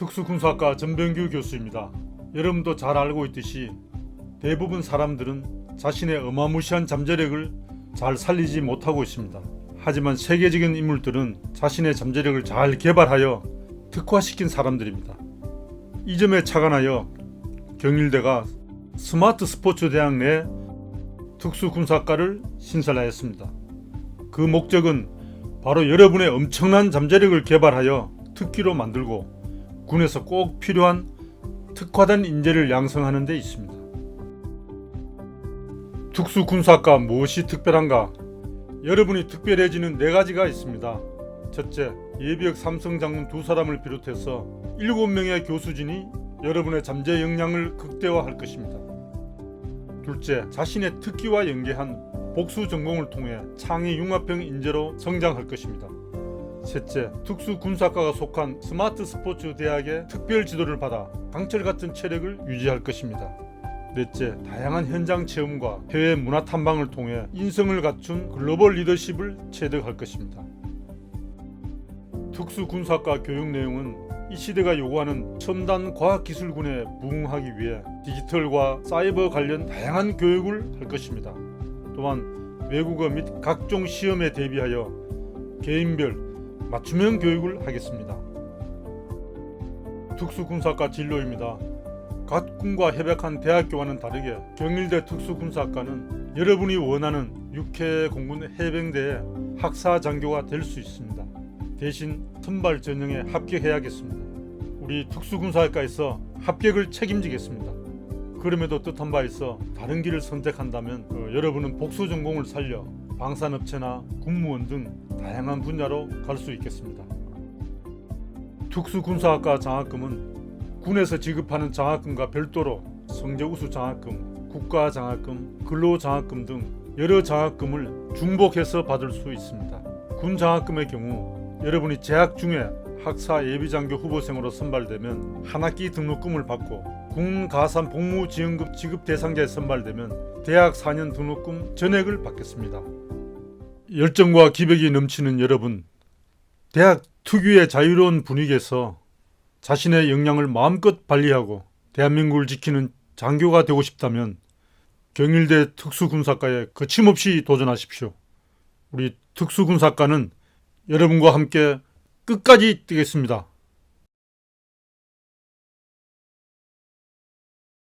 특수군사과 전병규 교수입니다. 여러분도 잘 알고 있듯이 대부분 사람들은 자신의 어마무시한 잠재력을 잘 살리지 못하고 있습니다. 하지만 세계적인 인물들은 자신의 잠재력을 잘 개발하여 특화시킨 사람들입니다. 이 점에 착안하여 경일대가 스마트 스포츠 대학 내 특수군사과를 신설하였습니다. 그 목적은 바로 여러분의 엄청난 잠재력을 개발하여 특기로 만들고 군에서 꼭 필요한 특화된 인재를 양성하는 데 있습니다. 특수군사과 무엇이 특별한가? 여러분이 특별해지는 네 가지가 있습니다. 첫째, 예비역 삼성 장군 두 사람을 비롯해서 일곱 명의 교수진이 여러분의 잠재 역량을 극대화할 것입니다. 둘째, 자신의 특기와 연계한 복수 전공을 통해 창의 융합형 인재로 성장할 것입니다. 셋째, 특수군사과가 속한 스마트 스포츠 대학의 특별 지도를 받아 강철 같은 체력을 유지할 것입니다. 넷째, 다양한 현장 체험과 해외 문화 탐방을 통해 인성을 갖춘 글로벌 리더십을 체득할 것입니다. 특수군사과 교육 내용은 이 시대가 요구하는 첨단 과학기술군에 부응하기 위해 디지털과 사이버 관련 다양한 교육을 할 것입니다. 또한 외국어 및 각종 시험에 대비하여 개인별 맞춤형 교육을 하겠습니다. 특수군사과 진로입니다. 각 군과 협약한 대학교와는 다르게 경일대 특수군사과는 여러분이 원하는 육해 공군 해병대의 학사 장교가 될 수 있습니다. 대신 선발 전형에 합격해야겠습니다. 우리 특수군사학과에서 합격을 책임지겠습니다. 그럼에도 뜻한 바 있어 다른 길을 선택한다면 어, 여러분은 복수 전공을 살려 방산업체나 군무원 등 다양한 분야로 갈 수 있겠습니다. 특수군사학과 장학금은 군에서 지급하는 장학금과 별도로 성적우수 장학금, 국가 장학금, 근로 장학금 등 여러 장학금을 중복해서 받을 수 있습니다. 군 장학금의 경우 여러분이 재학 중에 학사 예비장교 후보생으로 선발되면 한 학기 등록금을 받고 군 가산 복무 지원금 지급 대상자에 선발되면 대학 4년 등록금 전액을 받겠습니다. 열정과 기백이 넘치는 여러분, 대학 특유의 자유로운 분위기에서 자신의 역량을 마음껏 발휘하고 대한민국을 지키는 장교가 되고 싶다면 경일대 특수군사과에 거침없이 도전하십시오. 우리 특수군사과는 여러분과 함께 끝까지 뛰겠습니다.